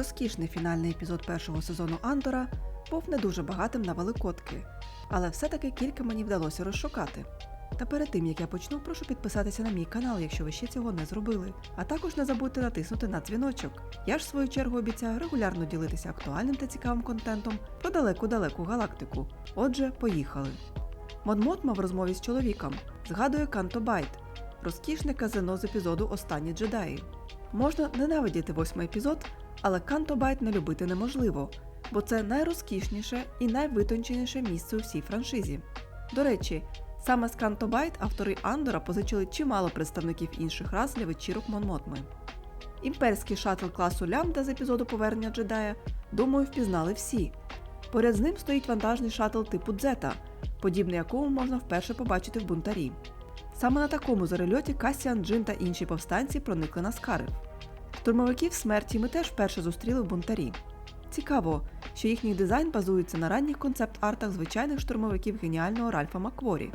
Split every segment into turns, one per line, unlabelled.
Розкішний фінальний епізод першого сезону Андора був не дуже багатим на великодки, але все-таки кілька мені вдалося розшукати. Та перед тим як я почну, прошу підписатися на мій канал, якщо ви ще цього не зробили. А також не забудьте натиснути на дзвіночок. Я ж в свою чергу обіцяю регулярно ділитися актуальним та цікавим контентом про далеку-далеку галактику. Отже, поїхали. Модмотма в розмові з чоловіком згадує Канто Байт, розкішне казино з епізоду Останні джедаї. Можна ненавидіти восьмий епізод, але Канто Байт не любити неможливо, бо це найрозкішніше і найвитонченіше місце у всій франшизі. До речі, саме з Канто Байт автори Андора позичили чимало представників інших рас для вечірок Монмотми. Імперський шаттл класу Лямда з епізоду Повернення джедая, думаю, впізнали всі. Поряд з ним стоїть вантажний шаттл типу Дзета, подібний якому можна вперше побачити в бунтарі. Саме на такому зарельоті Касіан, Джин та інші повстанці проникли на Скарив. Штурмовиків смерті ми теж вперше зустріли в бунтарі. Цікаво, що їхній дизайн базується на ранніх концепт-артах звичайних штурмовиків геніального Ральфа Маккворі.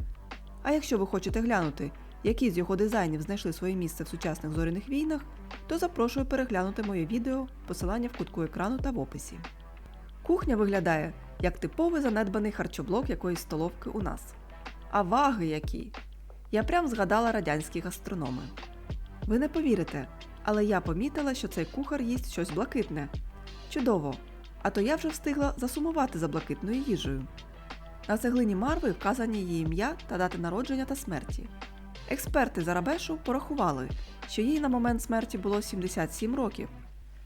А якщо ви хочете глянути, які з його дизайнів знайшли своє місце в сучасних зоряних війнах, то запрошую переглянути моє відео, посилання в кутку екрану та в описі. Кухня виглядає як типовий занедбаний харчоблок якоїсь столовки у нас. А ваги які! Я прям згадала радянські гастрономи. Ви не повірите, але я помітила, що цей кухар їсть щось блакитне. Чудово! А то я вже встигла засумувати за блакитною їжею. На цеглині Марви вказані її ім'я та дати народження та смерті. Експерти з Арабешу порахували, що їй на момент смерті було 77 років.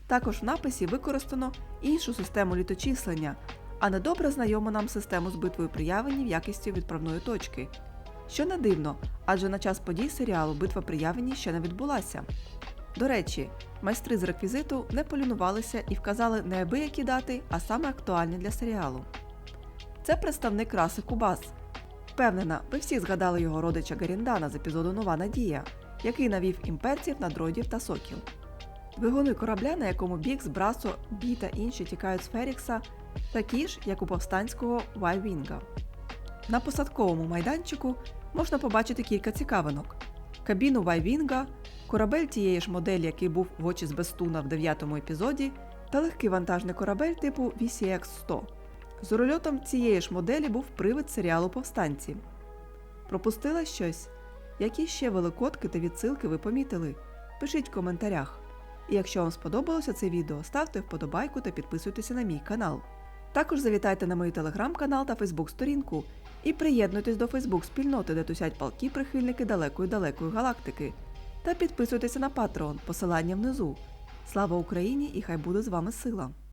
Також в написі використано іншу систему літочислення, а не добре знайому нам систему з битвою при Явені в якості відправної точки. Що не дивно, адже на час подій серіалу битва при Явені ще не відбулася. До речі, майстри з реквізиту не полінувалися і вказали не абиякі дати, а саме актуальні для серіалу. Це представник раси Кубас. Впевнена, ви всі згадали його родича Гаріндана з епізоду Нова Надія, який навів імперців на дроїдів та сокіл. Двигуни корабля, на якому Бікс, Брасо, Бі та інші тікають з Ферікса, такі ж, як у повстанського Вайвінга. На посадковому майданчику можна побачити кілька цікавинок: кабіну Вайвінга, корабель тієї ж моделі, який був в очі з Бестуна в дев'ятому епізоді, та легкий вантажний корабель типу VCX-100. З рульотом цієї ж моделі був привид серіалу Повстанці. Пропустила щось? Які ще великодки та відсилки ви помітили? Пишіть в коментарях. І якщо вам сподобалося це відео, ставте вподобайку та підписуйтеся на мій канал. Також завітайте на мій телеграм-канал та фейсбук-сторінку і приєднуйтесь до Фейсбук-спільноти, де тусять палки прихильники далекої-далекої галактики. Та підписуйтеся на Patreon, посилання внизу. Слава Україні і хай буде з вами сила!